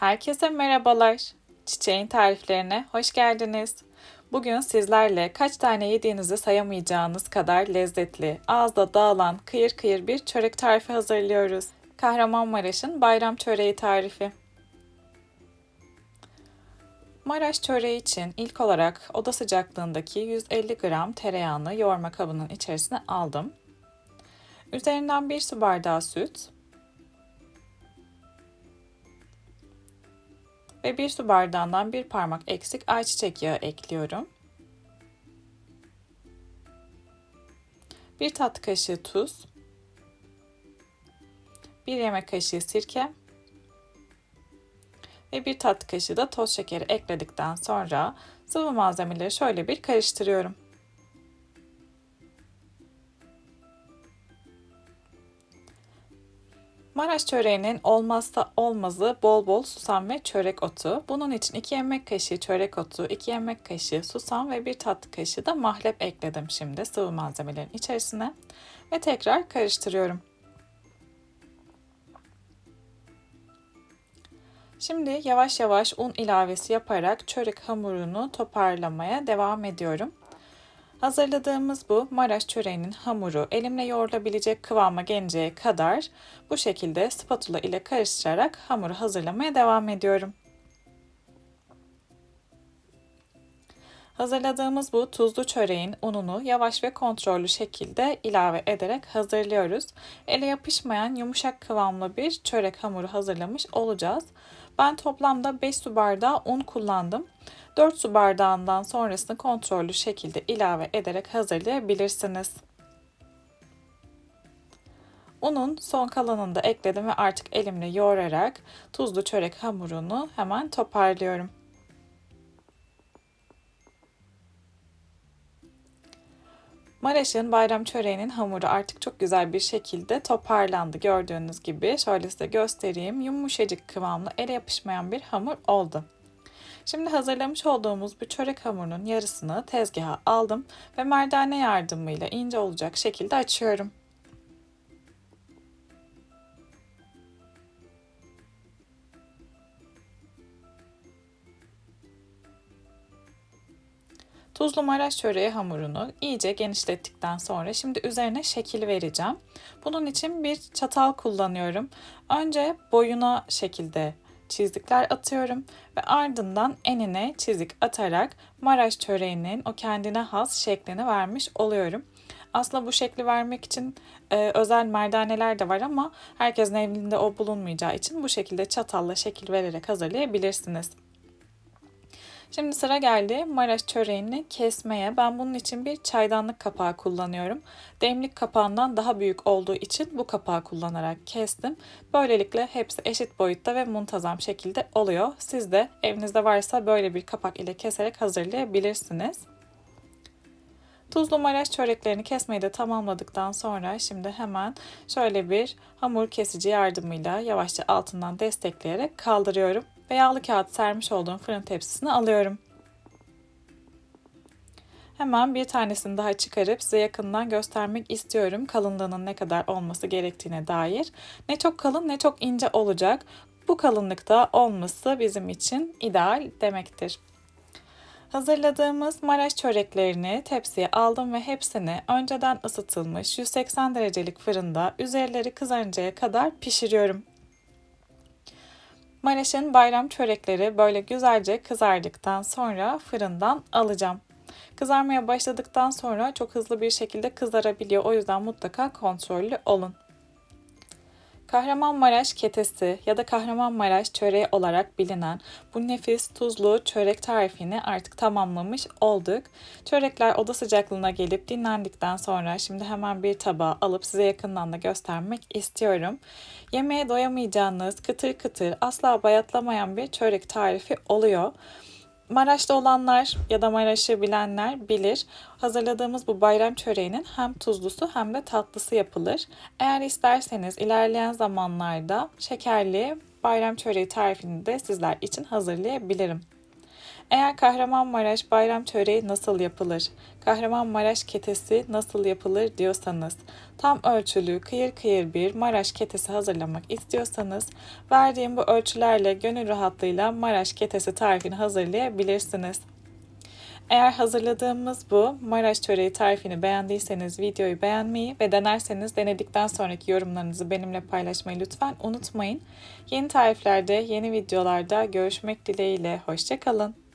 Herkese merhabalar. Çiçeğin tariflerine hoş geldiniz. Bugün sizlerle kaç tane yediğinizi sayamayacağınız kadar lezzetli, ağızda dağılan kıyır kıyır bir çörek tarifi hazırlıyoruz. Kahramanmaraş'ın bayram çöreği tarifi. Maraş çöreği için ilk olarak oda sıcaklığındaki 150 gram tereyağını yoğurma kabının içerisine aldım. Üzerinden 1 su bardağı süt, ve bir su bardağından bir parmak eksik ayçiçek yağı ekliyorum. Bir tatlı kaşığı tuz, bir yemek kaşığı sirke ve bir tatlı kaşığı da toz şekeri ekledikten sonra sıvı malzemeleri şöyle bir karıştırıyorum. Maraş çöreğinin olmazsa olmazı bol bol susam ve çörek otu. Bunun için 2 yemek kaşığı çörek otu, 2 yemek kaşığı susam ve 1 tatlı kaşığı da mahlep ekledim şimdi sıvı malzemelerin içerisine. Ve tekrar karıştırıyorum. Şimdi yavaş yavaş un ilavesi yaparak çörek hamurunu toparlamaya devam ediyorum. Hazırladığımız bu Maraş çöreğinin hamuru elimle yoğrulabilecek kıvama gelinceye kadar bu şekilde spatula ile karıştırarak hamuru hazırlamaya devam ediyorum. Hazırladığımız bu tuzlu çöreğin ununu yavaş ve kontrollü şekilde ilave ederek hazırlıyoruz. Ele yapışmayan yumuşak kıvamlı bir çörek hamuru hazırlamış olacağız. Ben toplamda 5 su bardağı un kullandım. 4 su bardağından sonrasını kontrollü şekilde ilave ederek hazırlayabilirsiniz. Unun son kalanını da ekledim ve artık elimle yoğurarak tuzlu çörek hamurunu hemen toparlıyorum. Maraş'ın bayram çöreğinin hamuru artık çok güzel bir şekilde toparlandı. Gördüğünüz gibi şöyle size göstereyim. Yumuşacık kıvamlı, ele yapışmayan bir hamur oldu. Şimdi hazırlamış olduğumuz bu çörek hamurunun yarısını tezgaha aldım ve merdane yardımıyla ince olacak şekilde açıyorum. Tuzlu Maraş çöreği hamurunu iyice genişlettikten sonra şimdi üzerine şekil vereceğim. Bunun için bir çatal kullanıyorum. Önce boyuna şekilde çizikler atıyorum ve ardından enine çizik atarak Maraş çöreğinin o kendine has şeklini vermiş oluyorum. Aslında bu şekli vermek için e, özel merdaneler de var ama herkesin evinde o bulunmayacağı için bu şekilde çatalla şekil vererek hazırlayabilirsiniz. Şimdi sıra geldi Maraş çöreğini kesmeye. Ben bunun için bir çaydanlık kapağı kullanıyorum. Demlik kapağından daha büyük olduğu için bu kapağı kullanarak kestim. Böylelikle hepsi eşit boyutta ve muntazam şekilde oluyor. Siz de evinizde varsa böyle bir kapak ile keserek hazırlayabilirsiniz. Tuzlu Maraş çöreklerini kesmeyi de tamamladıktan sonra şimdi hemen şöyle bir hamur kesici yardımıyla yavaşça altından destekleyerek kaldırıyorum ve yağlı kağıt sermiş olduğum fırın tepsisine alıyorum. Hemen bir tanesini daha çıkarıp size yakından göstermek istiyorum kalınlığının ne kadar olması gerektiğine dair. Ne çok kalın ne çok ince olacak. Bu kalınlıkta olması bizim için ideal demektir. Hazırladığımız Maraş çöreklerini tepsiye aldım ve hepsini önceden ısıtılmış 180 derecelik fırında üzerleri kızarıncaya kadar pişiriyorum. Maraş'ın bayram çörekleri böyle güzelce kızardıktan sonra fırından alacağım. Kızarmaya başladıktan sonra çok hızlı bir şekilde kızarabiliyor. O yüzden mutlaka kontrollü olun. Kahramanmaraş ketesi ya da Kahramanmaraş çöreği olarak bilinen bu nefis tuzlu çörek tarifini artık tamamlamış olduk. Çörekler oda sıcaklığına gelip dinlendikten sonra şimdi hemen bir tabağa alıp size yakından da göstermek istiyorum. Yemeğe doyamayacağınız kıtır kıtır asla bayatlamayan bir çörek tarifi oluyor. Maraş'ta olanlar ya da Maraş'ı bilenler bilir. Hazırladığımız bu bayram çöreğinin hem tuzlusu hem de tatlısı yapılır. Eğer isterseniz ilerleyen zamanlarda şekerli bayram çöreği tarifini de sizler için hazırlayabilirim. Eğer Kahramanmaraş bayram çöreği nasıl yapılır? Kahramanmaraş ketesi nasıl yapılır diyorsanız, tam ölçülü kıyır kıyır bir Maraş ketesi hazırlamak istiyorsanız, verdiğim bu ölçülerle gönül rahatlığıyla Maraş ketesi tarifini hazırlayabilirsiniz. Eğer hazırladığımız bu Maraş çöreği tarifini beğendiyseniz videoyu beğenmeyi ve denerseniz denedikten sonraki yorumlarınızı benimle paylaşmayı lütfen unutmayın. Yeni tariflerde, yeni videolarda görüşmek dileğiyle. Hoşçakalın.